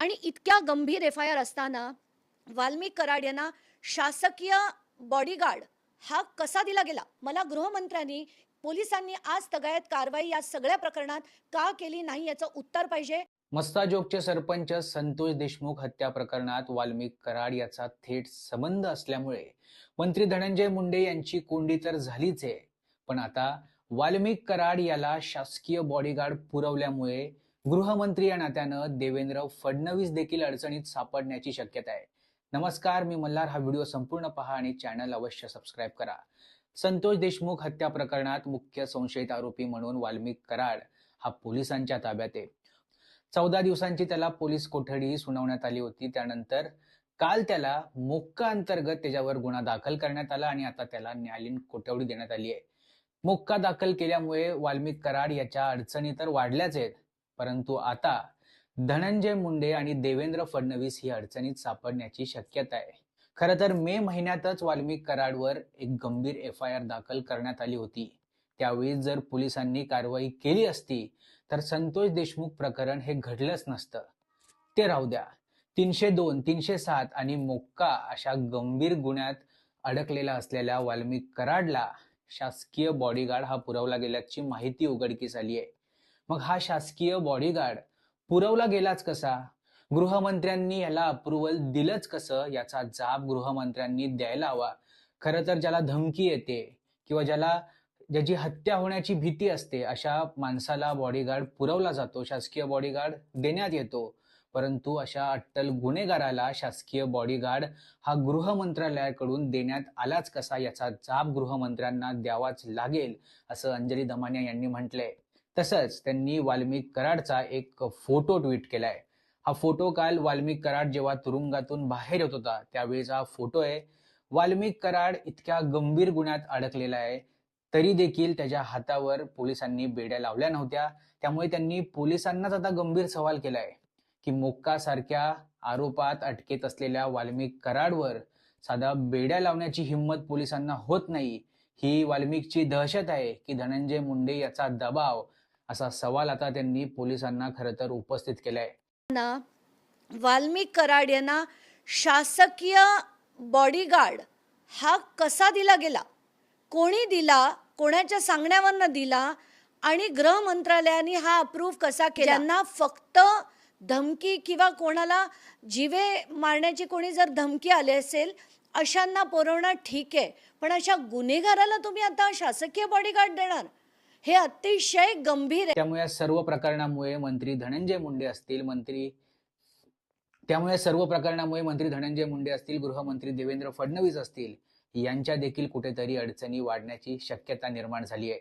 आणि इतक्या गंभीर एफ आय आर असताना वाल्मिक कराड यांना शासकीय बॉडीगार्ड हा कसा दिला गेला? मला गृहमंत्र्यांनी पोलिसांनी आज तगायत कारवाई या सगळ्या प्रकरणात का केली नाही याचं उत्तर पाहिजे? मस्ताजोगचे सरपंच संतोष देशमुख हत्या प्रकरणात वाल्मिक कराड याचा थेट संबंध असल्यामुळे मंत्री धनंजय मुंडे यांची कोंडी तर झालीच आहे. पण आता वाल्मिक कराड याला शासकीय बॉडीगार्ड पुरवल्यामुळे गृहमंत्री या नात्यानं देवेंद्र फडणवीस देखील अडचणीत सापडण्याची शक्यता आहे. नमस्कार मी मल्हार. हा व्हिडिओ संपूर्ण पहा आणि चॅनल अवश्य सबस्क्राईब करा. संतोष देशमुख हत्या प्रकरणात मुख्य संशयित आरोपी म्हणून वाल्मिक कराड हा पोलिसांच्या ताब्यात आहे. चौदा दिवसांची त्याला पोलीस कोठडी सुनावण्यात आली होती. त्यानंतर काल त्याला मोक्का अंतर्गत त्याच्यावर गुन्हा दाखल करण्यात आला आणि आता त्याला न्यायालयीन कोठडी देण्यात आली आहे. मोक्का दाखल केल्यामुळे वाल्मिक कराड याच्या अडचणी तर वाढल्याच आहेत परंतु आता धनंजय मुंडे आणि देवेंद्र फडणवीस ही अडचणीत सापडण्याची शक्यता आहे. खरं तर मे महिन्यातच वाल्मिक कराडवर एक गंभीर एफ आय आर दाखल करण्यात आली होती. त्यावेळी जर पोलिसांनी कारवाई केली असती तर संतोष देशमुख प्रकरण हे घडलंच नसतं. ते राहू द्या. तीनशे दोन तीनशे सात आणि मोक्का अशा गंभीर गुन्ह्यात अडकलेला असलेल्या वाल्मिक कराडला शासकीय बॉडीगार्ड हा पुरवला गेल्याची माहिती उघडकीस आली आहे. मग हा शासकीय बॉडीगार्ड पुरवला गेलाच कसा? गृहमंत्र्यांनी याला अप्रुव्हल दिलंच कसं? याचा जाब गृहमंत्र्यांनी द्यायला हवा. खरं तर ज्याला धमकी येते किंवा ज्याला ज्याची हत्या होण्याची भीती असते अशा माणसाला बॉडीगार्ड पुरवला जातो. शासकीय बॉडीगार्ड देण्यात येतो. परंतु अशा अट्टल गुन्हेगाराला शासकीय बॉडीगार्ड हा गृह मंत्रालयाकडून देण्यात आलाच कसा याचा जाब गृहमंत्र्यांना द्यावाच लागेल असं अंजली दमानिया यांनी म्हटलंय. तसंच त्यांनी वाल्मिक कराडचा एक फोटो ट्विट केलाय. हा फोटो काल वाल्मिक कराड जेव्हा तुरुंगातून बाहेर येत होता त्यावेळेचा हा फोटो आहे. वाल्मिक कराड इतक्या गंभीर गुन्ह्यात अडकलेला आहे तरी देखील त्याच्या हातावर पोलिसांनी बेड्या लावल्या नव्हत्या. त्यामुळे त्यांनी पोलिसांनाच आता गंभीर सवाल केलाय. की मोक्का सारख्या आरोपात अटकेत असलेल्या वाल्मिक कराडवर साधा बेड्या लावण्याची हिंमत पोलिसांना होत नाही. ही वाल्मिकची दहशत आहे की धनंजय मुंडे याचा दबाव असा सवाल आता त्यांनी पोलिसांना खरं तर उपस्थित केलाय. ना वाल्मिक कराड यांना शासकीय बॉडीगार्ड हा कसा दिला गेला? कोणी दिला? कोणाच्या सांगण्यावरनं दिला? आणि गृह मंत्रालयाने हा अप्रूव्ह कसा केला? फक्त धमकी किंवा कोणाला जीवे मारण्याची कोणी जर धमकी आली असेल अशांना पुरवणं ठीक आहे. पण अशा गुन्हेगाराला तुम्ही आता शासकीय बॉडीगार्ड देणार? हे अतिशय गंभीर आहे. त्यामुळे या सर्व प्रकरणामुळे मंत्री धनंजय मुंडे असतील मंत्री त्यामुळे सर्व प्रकरणामुळे मंत्री धनंजय मुंडे असतील गृहमंत्री देवेंद्र फडणवीस असतील यांच्या देखील कुठेतरी अडचणी वाढण्याची शक्यता निर्माण झाली आहे.